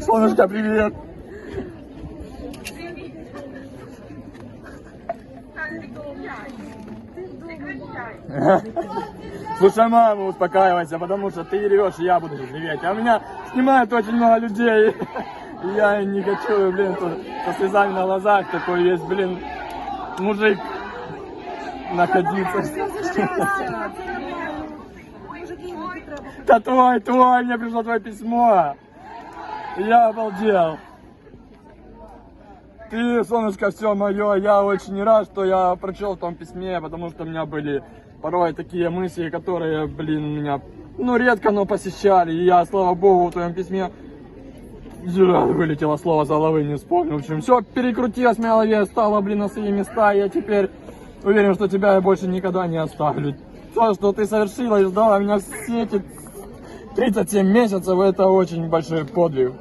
Солнышко, привет. Слушай, мама, успокаивайся, потому что ты ревешь, и я буду реветь. А меня снимает очень много людей. И я не хочу, блин, тут со слезами на глазах такой весь, блин, мужик находиться. Да твой, твой, мне пришло твое письмо. Я обалдел. Ты, солнышко, все мое, я очень рад, что я прочел в том письме, потому что у меня были порой такие мысли, которые, блин, меня, ну, редко, но посещали. И я, слава богу, в твоем письме вылетело слово с головы, не вспомнил. В общем, все перекрутилось в моей голове, стало, блин, на свои места. И я теперь уверен, что тебя я больше никогда не оставлю. То, что ты совершила и ждала меня все эти 37 месяцев, это очень большой подвиг.